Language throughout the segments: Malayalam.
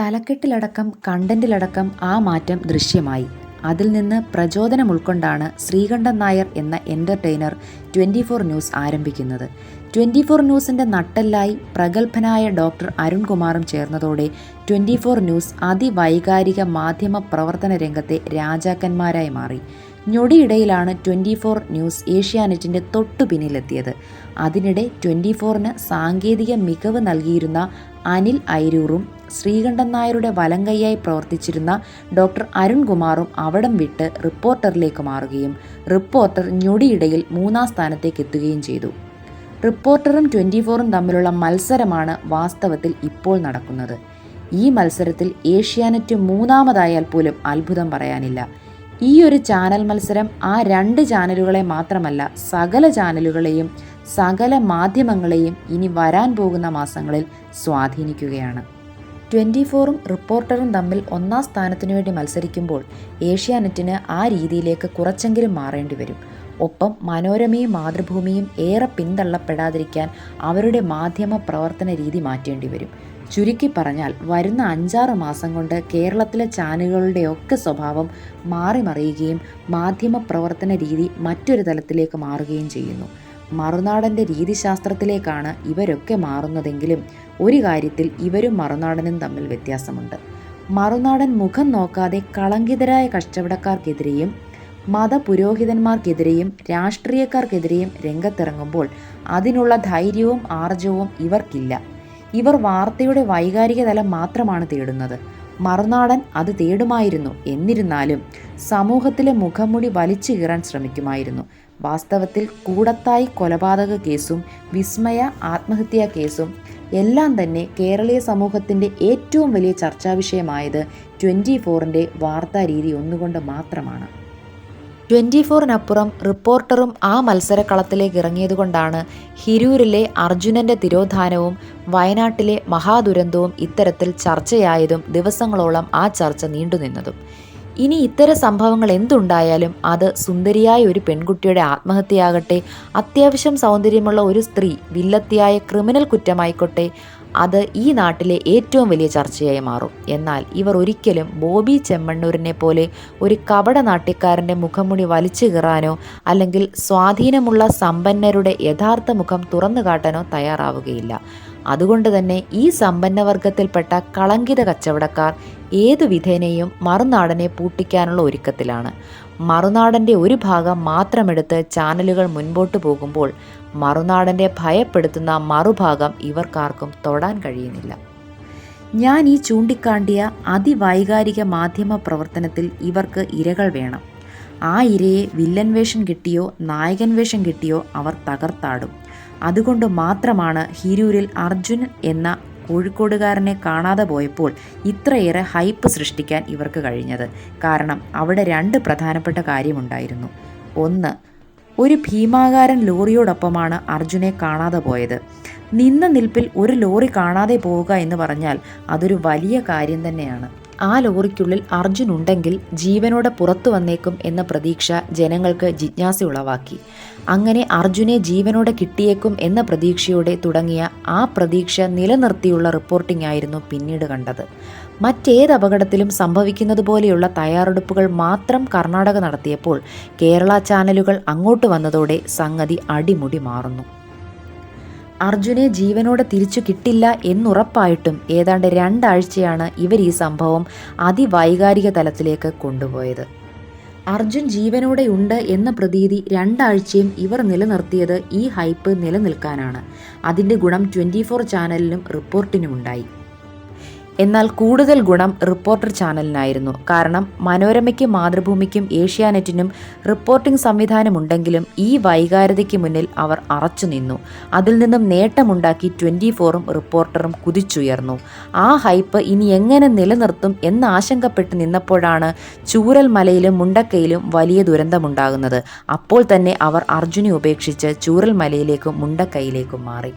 തലക്കെട്ടിലടക്കം കണ്ടന്റിലടക്കം ആ മാറ്റം ദൃശ്യമായി. അതിൽ നിന്ന് പ്രചോദനം ഉൾക്കൊണ്ടാണ് ശ്രീകണ്ഠൻ നായർ എന്ന എന്റർടൈനർ ട്വന്റി ഫോർ ന്യൂസ് ആരംഭിക്കുന്നത്. ട്വന്റി ഫോർ ന്യൂസിന്റെ നട്ടെല്ലായി പ്രഗത്ഭനായ ഡോക്ടർ അരുൺകുമാറും ചേർന്നതോടെ ട്വന്റി ഫോർ ന്യൂസ് അതിവൈകാരിക മാധ്യമ പ്രവർത്തന രംഗത്തെ രാജാക്കന്മാരായി മാറി. ഞൊടിയിടയിലാണ് ട്വന്റി ഫോർ ന്യൂസ് ഏഷ്യാനെറ്റിന്റെ തൊട്ടു പിന്നിലെത്തിയത്. അതിനിടെ ട്വന്റി ഫോറിന് സാങ്കേതിക മികവ് നൽകിയിരുന്ന അനിൽ ഐരൂറും ശ്രീകണ്ഠൻ നായരുടെ വലങ്കയ്യായി പ്രവർത്തിച്ചിരുന്ന ഡോക്ടർ അരുൺകുമാറും അവിടം വിട്ട് റിപ്പോർട്ടറിലേക്ക് മാറുകയും റിപ്പോർട്ടർ ഞൊടിയിടയിൽ മൂന്നാം സ്ഥാനത്തേക്ക് എത്തുകയും ചെയ്തു. റിപ്പോർട്ടറും ട്വന്റി ഫോറും തമ്മിലുള്ള മത്സരമാണ് വാസ്തവത്തിൽ ഇപ്പോൾ നടക്കുന്നത്. ഈ മത്സരത്തിൽ ഏഷ്യാനെറ്റ് മൂന്നാമതായാൽ പോലും അത്ഭുതം പറയാനില്ല. ഈ ഒരു ചാനൽ മത്സരം ആ രണ്ട് ചാനലുകളെ മാത്രമല്ല സകല ചാനലുകളെയും സകല മാധ്യമങ്ങളെയും ഇനി വരാൻ പോകുന്ന മാസങ്ങളിൽ സ്വാധീനിക്കുകയാണ്. ട്വന്റി ഫോറും റിപ്പോർട്ടറും തമ്മിൽ ഒന്നാം സ്ഥാനത്തിനു വേണ്ടി മത്സരിക്കുമ്പോൾ ഏഷ്യാനെറ്റിന് ആ രീതിയിലേക്ക് കുറച്ചെങ്കിലും മാറേണ്ടി വരും. ഒപ്പം മനോരമയും മാതൃഭൂമിയും ഏറെ പിന്തള്ളപ്പെടാതിരിക്കാൻ അവരുടെ മാധ്യമ പ്രവർത്തന രീതി മാറ്റേണ്ടി വരും. ചുരുക്കി പറഞ്ഞാൽ വരുന്ന അഞ്ചാറ് മാസം കൊണ്ട് കേരളത്തിലെ ചാനലുകളുടെയൊക്കെ സ്വഭാവം മാറി മറിയുകയും മാധ്യമ പ്രവർത്തന രീതി മറ്റൊരു തലത്തിലേക്ക് മാറുകയും ചെയ്യുന്നു. മറുനാടന്റെ രീതിശാസ്ത്രത്തിലേക്കാണ് ഇവരൊക്കെ മാറുന്നതെങ്കിലും ഒരു കാര്യത്തിൽ ഇവരും മറുനാടനും തമ്മിൽ വ്യത്യാസമുണ്ട്. മറുനാടൻ മുഖം നോക്കാതെ കളങ്കിതരായ കച്ചവടക്കാർക്കെതിരെയും മതപുരോഹിതന്മാർക്കെതിരെയും രാഷ്ട്രീയക്കാർക്കെതിരെയും രംഗത്തിറങ്ങുമ്പോൾ അതിനുള്ള ധൈര്യവും ആർജവും ഇവർക്കില്ല. ഇവർ വാർത്തയുടെ വൈകാരിക തലം മാത്രമാണ് തേടുന്നത്. മറുനാടൻ അത് തേടുമായിരുന്നു. എന്നിരുന്നാലും സമൂഹത്തിലെ മുഖംമുടി വലിച്ചു കീറാൻ ശ്രമിക്കുമായിരുന്നു. വാസ്തവത്തിൽ കൂടത്തായി കൊലപാതക കേസും വിസ്മയ ആത്മഹത്യാ കേസും എല്ലാം തന്നെ കേരളീയ സമൂഹത്തിന്റെ ഏറ്റവും വലിയ ചർച്ചാ വിഷയമായത് ട്വന്റി ഫോറിന്റെ വാർത്താ രീതി ഒന്നുകൊണ്ട് മാത്രമാണ്. ട്വന്റി ഫോറിനപ്പുറം റിപ്പോർട്ടറും ആ മത്സരക്കളത്തിലേക്ക് ഇറങ്ങിയതുകൊണ്ടാണ് ഹിരൂരിലെ അർജുനന്റെ തിരോധാനവും വയനാട്ടിലെ മഹാദുരന്തവും ഇത്തരത്തിൽ ചർച്ചയായതും ദിവസങ്ങളോളം ആ ചർച്ച നീണ്ടുനിന്നതും ഇനി ഇത്തരം സംഭവങ്ങൾ എന്തുണ്ടായാലും അത് സുന്ദരിയായ ഒരു പെൺകുട്ടിയുടെ ആത്മഹത്യയാകട്ടെ അത്യാവശ്യം സൗന്ദര്യമുള്ള ഒരു സ്ത്രീ വില്ലത്തിയായ ക്രിമിനൽ കുറ്റമായിക്കോട്ടെ അത് ഈ നാട്ടിലെ ഏറ്റവും വലിയ ചർച്ചയായി മാറും. എന്നാൽ ഇവർ ഒരിക്കലും ബോബി ചെമ്മണ്ണൂരിനെ പോലെ ഒരു കപട നാട്ടിക്കാരന്റെ മുഖംമുടി വലിച്ചു കീറാനോ അല്ലെങ്കിൽ സ്വാധീനമുള്ള സമ്പന്നരുടെ യഥാർത്ഥ മുഖം തുറന്നു കാട്ടാനോ തയ്യാറാവുകയില്ല. അതുകൊണ്ട് തന്നെ ഈ സമ്പന്നവർഗത്തിൽപ്പെട്ട കളങ്കിത കച്ചവടക്കാർ ഏതു വിധേനയും മറുനാടനെ പൂട്ടിക്കാനുള്ള ഒരുക്കത്തിലാണ്. മറുനാടന്റെ ഒരു ഭാഗം മാത്രമെടുത്ത് ചാനലുകൾ മുൻപോട്ട് പോകുമ്പോൾ മറുനാടന്റെ ഭയപ്പെടുത്തുന്ന മറുഭാഗം ഇവർക്കാർക്കും തൊടാൻ കഴിയുന്നില്ല. ഞാൻ ഈ ചൂണ്ടിക്കാണ്ടിയ അതിവൈകാരിക മാധ്യമ പ്രവർത്തനത്തിൽ ഇവർക്ക് ഇരകൾ വേണം. ആ ഇരയെ വില്ലൻ വേഷം കിട്ടിയോ നായകൻ വേഷം കിട്ടിയോ അവർ തകർത്താടും. അതുകൊണ്ട് മാത്രമാണ് ഹിരൂരിൽ അർജുൻ എന്ന കോഴിക്കോടുകാരനെ കാണാതെ പോയപ്പോൾ ഇത്രയേറെ ഹൈപ്പ് സൃഷ്ടിക്കാൻ ഇവർക്ക് കഴിഞ്ഞത്. കാരണം അവിടെ രണ്ട് പ്രധാനപ്പെട്ട കാര്യമുണ്ടായിരുന്നു. ഒന്ന് ഒരു ഭീമാകാരൻ ലോറിയോടൊപ്പമാണ് അർജുനെ കാണാതെ പോയത്. നിന്ന നിൽപ്പിൽ ഒരു ലോറി കാണാതെ പോവുക എന്ന് പറഞ്ഞാൽ അതൊരു വലിയ കാര്യം തന്നെയാണ്. ആ ലോറിക്കുള്ളിൽ അർജുൻ ഉണ്ടെങ്കിൽ ജീവനോടെ പുറത്തു വന്നേക്കും എന്ന പ്രതീക്ഷ ജനങ്ങൾക്ക് ജിജ്ഞാസ ഉളവാക്കി അങ്ങനെ അർജുനെ ജീവനോടെ കിട്ടിയേക്കും എന്ന പ്രതീക്ഷയോടെ തുടങ്ങിയ ആ പ്രതീക്ഷ നിലനിർത്തിയുള്ള റിപ്പോർട്ടിംഗ് ആയിരുന്നു പിന്നീട് കണ്ടത്. മറ്റേത് അപകടത്തിലും സംഭവിക്കുന്നത് പോലെയുള്ള തയ്യാറെടുപ്പുകൾ മാത്രം കർണാടക നടത്തിയപ്പോൾ കേരള ചാനലുകൾ അങ്ങോട്ട് വന്നതോടെ സംഗതി അടിമുടി മാറുന്നു. അർജുനെ ജീവനോടെ തിരിച്ചു കിട്ടില്ല എന്നുറപ്പായിട്ടും ഏതാണ്ട് രണ്ടാഴ്ചയാണ് ഇവർ ഈ സംഭവം അതിവൈകാരിക തലത്തിലേക്ക് കൊണ്ടുപോയത്. അർജുൻ ജീവനോടെ ഉണ്ട് എന്ന പ്രതീതി രണ്ടാഴ്ചയും ഇവർ നിലനിർത്തിയത് ഈ ഹൈപ്പ് നിലനിൽക്കാനാണ്. അതിന്റെ ഗുണം ട്വന്റി ഫോർ ചാനലിനും റിപ്പോർട്ടിനുമുണ്ടായി. എന്നാൽ കൂടുതൽ ഗുണം റിപ്പോർട്ടർ ചാനലിനായിരുന്നു. കാരണം മനോരമയ്ക്കും മാതൃഭൂമിക്കും ഏഷ്യാനെറ്റിനും റിപ്പോർട്ടിംഗ് സംവിധാനമുണ്ടെങ്കിലും ഈ വൈകാരതയ്ക്ക് മുന്നിൽ അവർ അറച്ചു നിന്നു. അതിൽ നിന്നും നേട്ടമുണ്ടാക്കി ട്വന്റി ഫോറും റിപ്പോർട്ടറും കുതിച്ചുയർന്നു. ആ ഹൈപ്പ് ഇനി എങ്ങനെ നിലനിർത്തും എന്ന് ആശങ്കപ്പെട്ട് നിന്നപ്പോഴാണ് ചൂരൽ മലയിലും മുണ്ടക്കയിലും വലിയ ദുരന്തമുണ്ടാകുന്നത്. അപ്പോൾ തന്നെ അവർ അർജുനെ ഉപേക്ഷിച്ച് ചൂരൽ മലയിലേക്കും മുണ്ടക്കയിലേക്കും മാറി.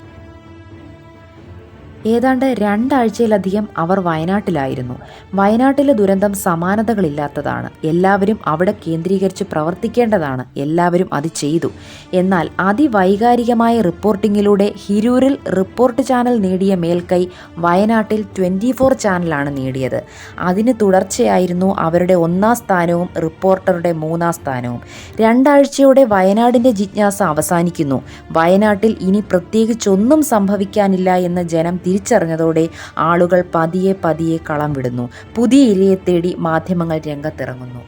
ഏതാണ്ട് രണ്ടാഴ്ചയിലധികം അവർ വയനാട്ടിലായിരുന്നു. വയനാട്ടിലെ ദുരന്തം സമാനതകളില്ലാത്തതാണ്. എല്ലാവരും അവിടെ കേന്ദ്രീകരിച്ച് പ്രവർത്തിക്കേണ്ടതാണ്. എല്ലാവരും അത് ചെയ്തു. എന്നാൽ അതിവൈകാരികമായ റിപ്പോർട്ടിങ്ങിലൂടെ ഹിരൂരിൽ റിപ്പോർട്ട് ചാനൽ നേടിയ മേൽക്കൈ വയനാട്ടിൽ ട്വന്റി ഫോർ ചാനലാണ് നേടിയത്. അതിന് തുടർച്ചയായിരുന്നു അവരുടെ ഒന്നാം സ്ഥാനവും റിപ്പോർട്ടറുടെ മൂന്നാം സ്ഥാനവും. രണ്ടാഴ്ചയോടെ വയനാടിന്റെ ജിജ്ഞാസ അവസാനിക്കുന്നു. വയനാട്ടിൽ ഇനി പ്രത്യേകിച്ചൊന്നും സംഭവിക്കാനില്ല എന്ന് ജനം തിരിച്ചറിഞ്ഞതോടെ ആളുകൾ പതിയെ പതിയെ കളം വിടുന്നു. പുതിയ ഇരയെ തേടി മാധ്യമങ്ങൾ രംഗത്തിറങ്ങുന്നു.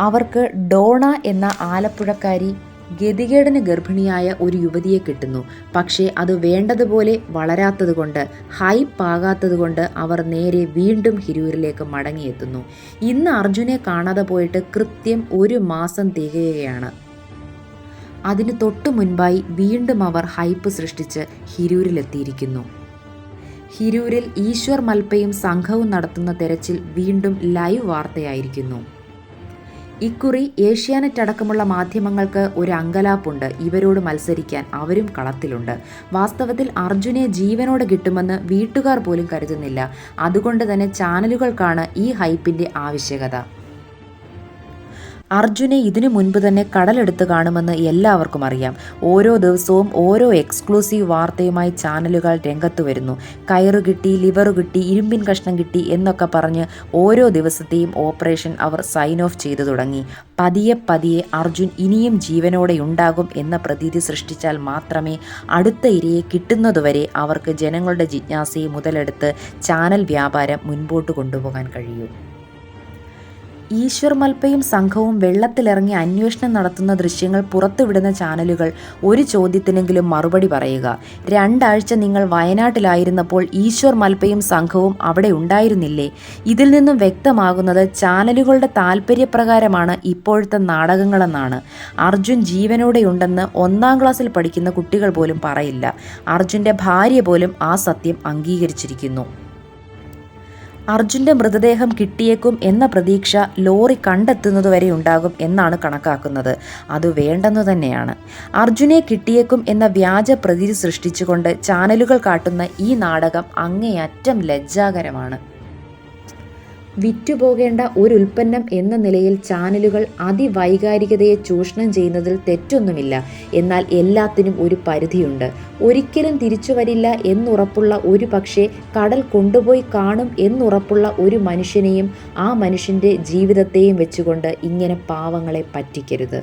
അവർക്ക് ഡോണ എന്ന ആലപ്പുഴക്കാരി ഗതികേടിന് ഗർഭിണിയായ ഒരു യുവതിയെ കിട്ടുന്നു. പക്ഷേ അത് വേണ്ടതുപോലെ വളരാത്തതുകൊണ്ട് ഹൈപ്പ് ആകാത്തതുകൊണ്ട് അവർ നേരെ വീണ്ടും ഹിരൂരിലേക്ക് മടങ്ങിയെത്തുന്നു. ഇന്ന് അർജുനെ കാണാതെ പോയിട്ട് കൃത്യം ഒരു മാസം തികയുകയാണ്. അതിന് തൊട്ടു മുൻപായി വീണ്ടും അവർ ഹൈപ്പ് സൃഷ്ടിച്ച് ഹിരൂരിലെത്തിയിരിക്കുന്നു. ഹിരൂരിൽ ഈശ്വർ മൽപ്പയും സംഘവും നടത്തുന്ന തെരച്ചിൽ വീണ്ടും ലൈവ് വാർത്തയായിരിക്കുന്നു. ഇക്കുറി ഏഷ്യാനെറ്റ് അടക്കമുള്ള മാധ്യമങ്ങൾക്ക് ഒരു അങ്കലാപ്പുണ്ട്. ഇവരോട് മത്സരിക്കാൻ അവരും കളത്തിലുണ്ട്. വാസ്തവത്തിൽ അർജുനെ ജീവനോട് കിട്ടുമെന്ന് വീട്ടുകാർ പോലും കരുതുന്നില്ല. അതുകൊണ്ട് തന്നെ ചാനലുകൾക്കാണ് ഈ ഹൈപ്പിന്റെ ആവശ്യകത. അർജുനെ ഇതിനു മുൻപ് തന്നെ കടലെടുത്ത് കാണുമെന്ന് എല്ലാവർക്കും അറിയാം. ഓരോ ദിവസവും ഓരോ എക്സ്ക്ലൂസീവ് വാർത്തയുമായി ചാനലുകൾ രംഗത്ത് വരുന്നു. കയറു കിട്ടി ലിവർ കിട്ടി ഇരുമ്പിൻ കഷ്ണം കിട്ടി എന്നൊക്കെ പറഞ്ഞ് ഓരോ ദിവസത്തെയും ഓപ്പറേഷൻ അവർ സൈൻ ഓഫ് ചെയ്തു തുടങ്ങി. പതിയെ പതിയെ അർജുൻ ഇനിയും ജീവനോടെ ഉണ്ടാകും എന്ന പ്രതീതി സൃഷ്ടിച്ചാൽ മാത്രമേ അടുത്ത ഇരയെ കിട്ടുന്നതുവരെ അവർക്ക് ജനങ്ങളുടെ ജിജ്ഞാസയെ മുതലെടുത്ത് ചാനൽ വ്യാപാരം മുൻപോട്ട് കൊണ്ടുപോകാൻ കഴിയൂ. ഈശ്വർ മൽപ്പയും സംഘവും വെള്ളത്തിലിറങ്ങി അന്വേഷണം നടത്തുന്ന ദൃശ്യങ്ങൾ പുറത്തുവിടുന്ന ചാനലുകൾ ഒരു ചോദ്യത്തിനെങ്കിലും മറുപടി പറയുക. രണ്ടാഴ്ച നിങ്ങൾ വയനാട്ടിലായിരുന്നപ്പോൾ ഈശ്വർ മൽപ്പയും സംഘവും അവിടെ ഉണ്ടായിരുന്നില്ലേ? ഇതിൽ നിന്നും വ്യക്തമാകുന്നത് ചാനലുകളുടെ താല്പര്യപ്രകാരമാണ് ഇപ്പോഴത്തെ നാടകങ്ങളെന്നാണ്. അർജുൻ ജീവനോടെയുണ്ടെന്ന് ഒന്നാം ക്ലാസ്സിൽ പഠിക്കുന്ന കുട്ടികൾ പോലും പറയില്ല. അർജുന്റെ ഭാര്യ പോലും ആ സത്യം അംഗീകരിച്ചിരിക്കുന്നു. അർജുന്റെ മൃതദേഹം കിട്ടിയേക്കും എന്ന പ്രതീക്ഷ ലോറി കണ്ടെത്തുന്നതുവരെ ഉണ്ടാകും എന്നാണ് കണക്കാക്കുന്നത്. അത് വേണ്ടെന്നു തന്നെയാണ്. അർജുനെ കിട്ടിയേക്കും എന്ന വ്യാജ പ്രതീതി സൃഷ്ടിച്ചുകൊണ്ട് ചാനലുകൾ കാട്ടുന്ന ഈ നാടകം അങ്ങേയറ്റം ലജ്ജാകരമാണ്. വിറ്റുപോകേണ്ട ഒരു ഉൽപ്പന്നം എന്ന നിലയിൽ ചാനലുകൾ അതിവൈകാരികതയെ ചൂഷണം ചെയ്യുന്നതിൽ തെറ്റൊന്നുമില്ല. എന്നാൽ എല്ലാത്തിനും ഒരു പരിധിയുണ്ട്. ഒരിക്കലും തിരിച്ചു വരില്ല എന്നുറപ്പുള്ള ഒരു പക്ഷേ കടൽ കൊണ്ടുപോയി കാണും എന്നുറപ്പുള്ള ഒരു മനുഷ്യനെയും ആ മനുഷ്യന്റെ ജീവിതത്തെയും വെച്ചുകൊണ്ട് ഇങ്ങനെ പാവങ്ങളെ പറ്റിക്കരുത്.